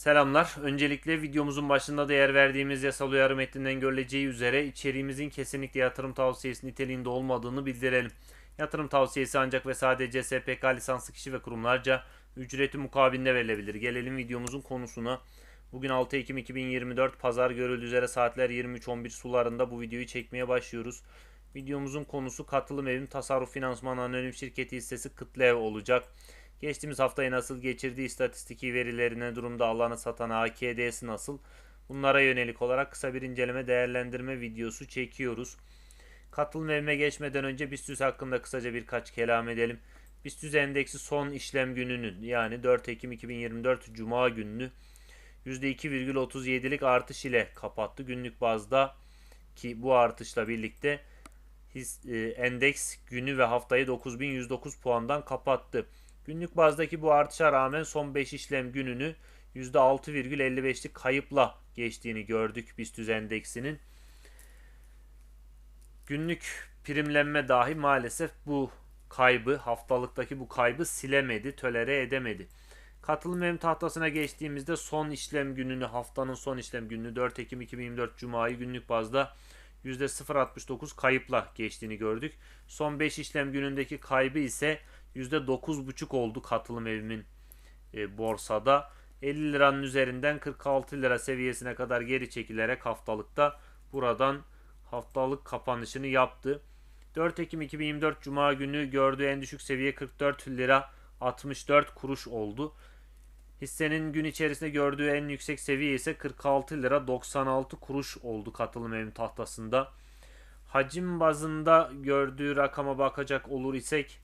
Selamlar. Öncelikle videomuzun başında değer verdiğimiz yasal uyarı metninden görüleceği üzere içeriğimizin kesinlikle yatırım tavsiyesi niteliğinde olmadığını bildirelim. Yatırım tavsiyesi ancak ve sadece SPK lisanslı kişi ve kurumlarca ücreti mukabilinde verilebilir. Gelelim videomuzun konusuna. Bugün 6 Ekim 2024 Pazar görüldüğü üzere saatler 23.11 sularında bu videoyu çekmeye başlıyoruz. Videomuzun konusu katılım evim tasarruf finansman anonim şirketi hissesi Kıtlev olacak. Geçtiğimiz haftayı nasıl geçirdiği istatistiki verilerine durumda alanı satan AKD'si nasıl? Bunlara yönelik olarak kısa bir inceleme değerlendirme videosu çekiyoruz. Katılım evime geçmeden önce BIST hakkında kısaca birkaç kelam edelim. BIST endeksi son işlem gününü yani 4 Ekim 2024 Cuma gününü %2,37'lik artış ile kapattı. Günlük bazda ki bu artışla birlikte his, e, endeks günü ve haftayı 9109 puandan kapattı. Günlük bazdaki bu artışa rağmen son 5 işlem gününü %6,55'lik kayıpla geçtiğini gördük BIST endeksinin. Günlük primlenme dahi maalesef bu kaybı, haftalıktaki bu kaybı silemedi, tölere edemedi. Katılım hem tahtasına geçtiğimizde son işlem gününü, haftanın son işlem gününü 4 Ekim 2024 Cuma'yı günlük bazda %0.69 kayıpla geçtiğini gördük. Son 5 işlem günündeki kaybı ise %9.5 oldu katılım evimin e, borsada. 50 liranın üzerinden 46 lira seviyesine kadar geri çekilerek haftalıkta buradan haftalık kapanışını yaptı. 4 Ekim 2024 Cuma günü gördüğü en düşük seviye 44 lira 64 kuruş oldu. Hissenin gün içerisinde gördüğü en yüksek seviye ise 46 lira 96 kuruş oldu katılım evim tahtasında. Hacim bazında gördüğü rakama bakacak olur isek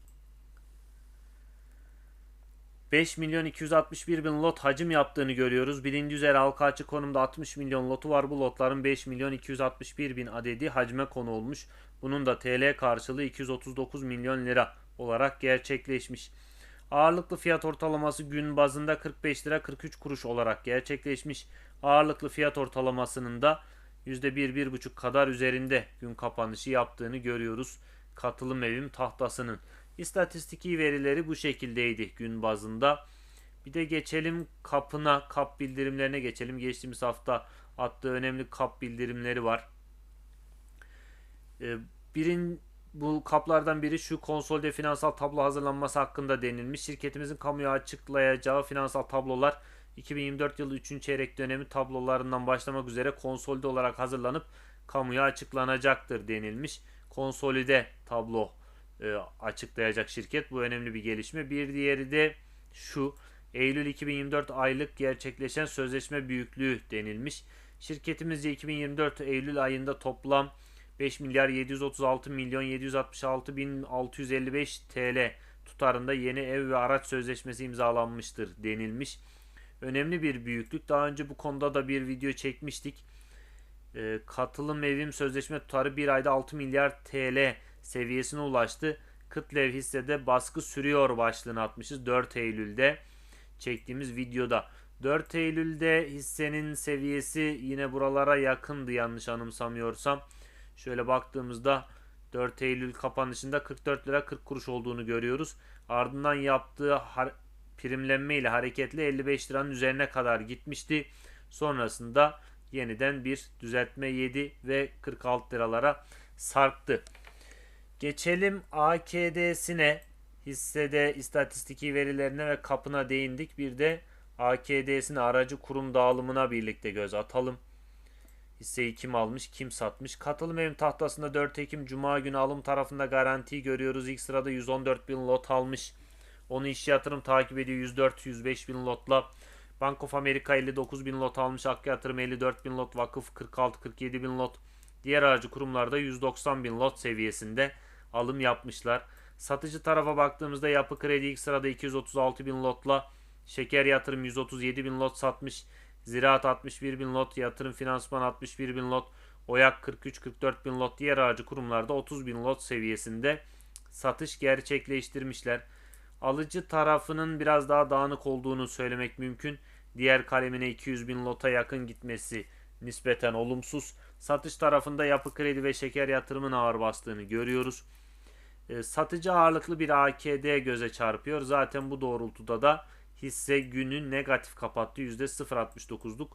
5 milyon 261 bin lot hacim yaptığını görüyoruz. Bilindiği üzere halka açık konumda 60 milyon lotu var. Bu lotların 5 milyon 261 bin adedi hacme konu olmuş. Bunun da TL karşılığı 239 milyon lira olarak gerçekleşmiş. Ağırlıklı fiyat ortalaması gün bazında 45 lira 43 kuruş olarak gerçekleşmiş. Ağırlıklı fiyat ortalamasının da %1-1,5 kadar üzerinde gün kapanışı yaptığını görüyoruz. Katılım evim tahtasının. İstatistiki verileri bu şekildeydi gün bazında. Bir de geçelim kapına, kap bildirimlerine geçelim. Geçtiğimiz hafta attığı önemli kap bildirimleri var. Ee, birin bu kaplardan biri şu konsolde finansal tablo hazırlanması hakkında denilmiş. Şirketimizin kamuya açıklayacağı finansal tablolar 2024 yılı 3. çeyrek dönemi tablolarından başlamak üzere konsolide olarak hazırlanıp kamuya açıklanacaktır denilmiş. Konsolide tablo e, açıklayacak şirket. Bu önemli bir gelişme. Bir diğeri de şu. Eylül 2024 aylık gerçekleşen sözleşme büyüklüğü denilmiş. Şirketimizce 2024 Eylül ayında toplam 5 milyar 736 milyon 766 bin 655 TL tutarında yeni ev ve araç sözleşmesi imzalanmıştır denilmiş. Önemli bir büyüklük. Daha önce bu konuda da bir video çekmiştik. Ee, katılım evim sözleşme tutarı bir ayda 6 milyar TL seviyesine ulaştı. Kıtlev hissede baskı sürüyor başlığını atmışız 4 Eylül'de çektiğimiz videoda. 4 Eylül'de hissenin seviyesi yine buralara yakındı yanlış anımsamıyorsam. Şöyle baktığımızda 4 Eylül kapanışında 44 lira 40 kuruş olduğunu görüyoruz. Ardından yaptığı primlenme ile hareketli 55 liranın üzerine kadar gitmişti. Sonrasında yeniden bir düzeltme yedi ve 46 liralara sarktı. Geçelim AKD'sine hissede istatistiki verilerine ve kapına değindik. Bir de AKD'sine aracı kurum dağılımına birlikte göz atalım. Hisseyi kim almış, kim satmış? Katılım evim tahtasında 4 Ekim Cuma günü alım tarafında garantiyi görüyoruz. İlk sırada 114 bin lot almış. Onu iş yatırım takip ediyor 104-105 bin lotla. Bank of America 59 bin lot almış. Hakkı yatırım 54 bin lot. Vakıf 46-47 bin lot. Diğer aracı kurumlarda 190 bin lot seviyesinde alım yapmışlar. Satıcı tarafa baktığımızda Yapı Kredi ilk sırada 236 bin lotla Şeker Yatırım 137 bin lot satmış. Ziraat 61 bin lot, Yatırım Finansman 61 bin lot, Oyak 43-44 bin lot, diğer aracı kurumlarda 30 bin lot seviyesinde satış gerçekleştirmişler. Alıcı tarafının biraz daha dağınık olduğunu söylemek mümkün. Diğer kalemine 200 bin lota yakın gitmesi nispeten olumsuz. Satış tarafında yapı kredi ve şeker yatırımın ağır bastığını görüyoruz. E, satıcı ağırlıklı bir AKD göze çarpıyor. Zaten bu doğrultuda da hisse günü negatif kapattı. %0.69'luk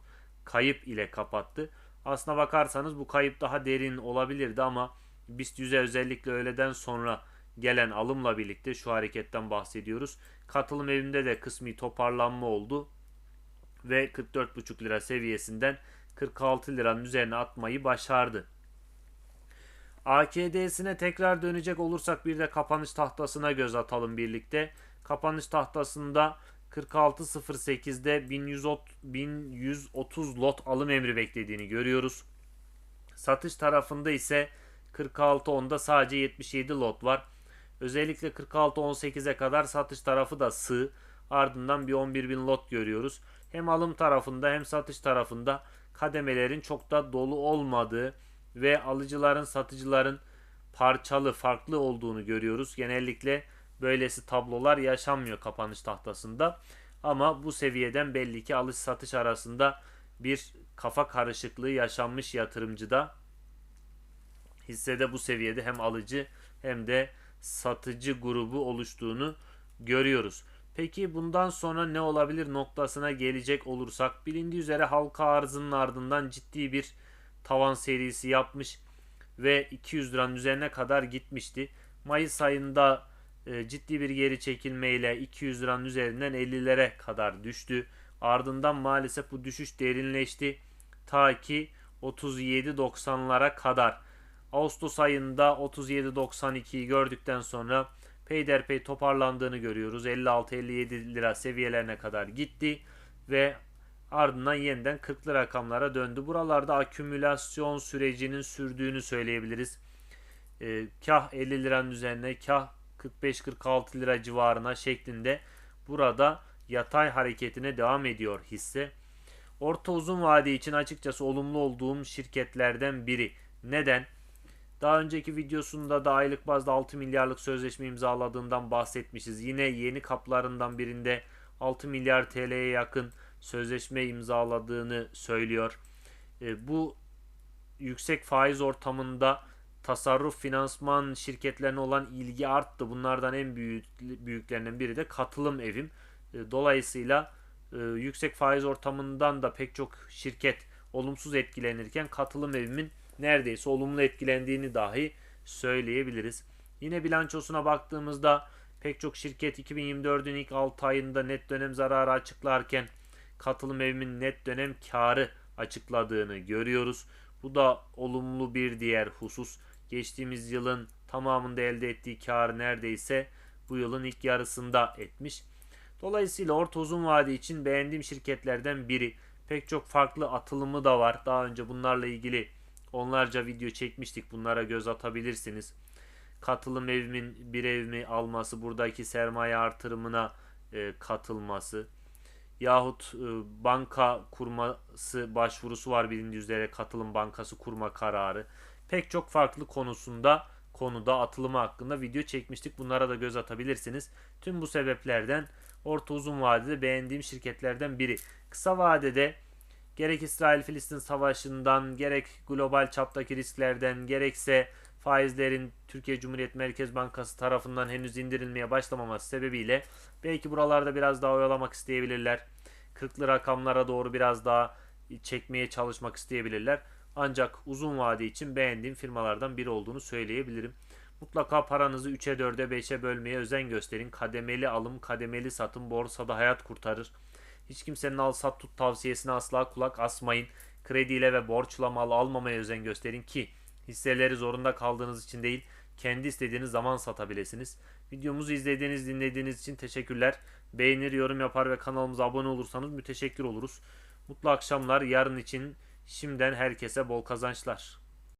kayıp ile kapattı. Aslına bakarsanız bu kayıp daha derin olabilirdi ama BIST 100'e özellikle öğleden sonra gelen alımla birlikte şu hareketten bahsediyoruz. Katılım evinde de kısmi toparlanma oldu ve 44,5 lira seviyesinden 46 liranın üzerine atmayı başardı. AKD'sine tekrar dönecek olursak bir de kapanış tahtasına göz atalım birlikte. Kapanış tahtasında 46.08'de 1130 lot alım emri beklediğini görüyoruz. Satış tarafında ise 46.10'da sadece 77 lot var. Özellikle 46.18'e kadar satış tarafı da sığ. Ardından bir 11.000 lot görüyoruz. Hem alım tarafında hem satış tarafında kademelerin çok da dolu olmadığı ve alıcıların satıcıların parçalı farklı olduğunu görüyoruz. Genellikle böylesi tablolar yaşanmıyor kapanış tahtasında. Ama bu seviyeden belli ki alış satış arasında bir kafa karışıklığı yaşanmış yatırımcıda. Hissede bu seviyede hem alıcı hem de satıcı grubu oluştuğunu görüyoruz. Peki bundan sonra ne olabilir noktasına gelecek olursak bilindiği üzere halka arzının ardından ciddi bir tavan serisi yapmış ve 200 liranın üzerine kadar gitmişti. Mayıs ayında e, ciddi bir geri çekilmeyle 200 liranın üzerinden 50'lere kadar düştü. Ardından maalesef bu düşüş derinleşti. Ta ki 37.90'lara kadar. Ağustos ayında 37.92'yi gördükten sonra peyderpey toparlandığını görüyoruz. 56-57 lira seviyelerine kadar gitti ve ardından yeniden 40'lı rakamlara döndü. Buralarda akümülasyon sürecinin sürdüğünü söyleyebiliriz. Ee, kah 50 liranın üzerine kah 45-46 lira civarına şeklinde burada yatay hareketine devam ediyor hisse. Orta uzun vade için açıkçası olumlu olduğum şirketlerden biri. Neden? Daha önceki videosunda da aylık bazda 6 milyarlık sözleşme imzaladığından bahsetmişiz. Yine yeni kaplarından birinde 6 milyar TL'ye yakın sözleşme imzaladığını söylüyor. E, bu yüksek faiz ortamında tasarruf finansman şirketlerine olan ilgi arttı. Bunlardan en büyük büyüklerinden biri de katılım evim. E, dolayısıyla e, yüksek faiz ortamından da pek çok şirket olumsuz etkilenirken katılım evimin neredeyse olumlu etkilendiğini dahi söyleyebiliriz. Yine bilançosuna baktığımızda pek çok şirket 2024'ün ilk 6 ayında net dönem zararı açıklarken katılım evimin net dönem karı açıkladığını görüyoruz. Bu da olumlu bir diğer husus. Geçtiğimiz yılın tamamında elde ettiği kar neredeyse bu yılın ilk yarısında etmiş. Dolayısıyla orta uzun vade için beğendiğim şirketlerden biri. Pek çok farklı atılımı da var. Daha önce bunlarla ilgili onlarca video çekmiştik. Bunlara göz atabilirsiniz. Katılım evimin bir evimi alması, buradaki sermaye artırımına e, katılması yahut e, banka kurması başvurusu var bilindiği üzere katılım bankası kurma kararı. Pek çok farklı konusunda konuda atılımı hakkında video çekmiştik. Bunlara da göz atabilirsiniz. Tüm bu sebeplerden orta uzun vadede beğendiğim şirketlerden biri. Kısa vadede gerek İsrail-Filistin savaşından, gerek global çaptaki risklerden, gerekse faizlerin Türkiye Cumhuriyet Merkez Bankası tarafından henüz indirilmeye başlamaması sebebiyle belki buralarda biraz daha oyalamak isteyebilirler. 40'lı rakamlara doğru biraz daha çekmeye çalışmak isteyebilirler. Ancak uzun vade için beğendiğim firmalardan biri olduğunu söyleyebilirim. Mutlaka paranızı 3'e 4'e 5'e bölmeye özen gösterin. Kademeli alım, kademeli satım borsada hayat kurtarır. Hiç kimsenin al sat tut tavsiyesine asla kulak asmayın. Krediyle ve borçla mal almamaya özen gösterin ki hisseleri zorunda kaldığınız için değil, kendi istediğiniz zaman satabilirsiniz. Videomuzu izlediğiniz, dinlediğiniz için teşekkürler. Beğenir, yorum yapar ve kanalımıza abone olursanız müteşekkir oluruz. Mutlu akşamlar. Yarın için şimdiden herkese bol kazançlar.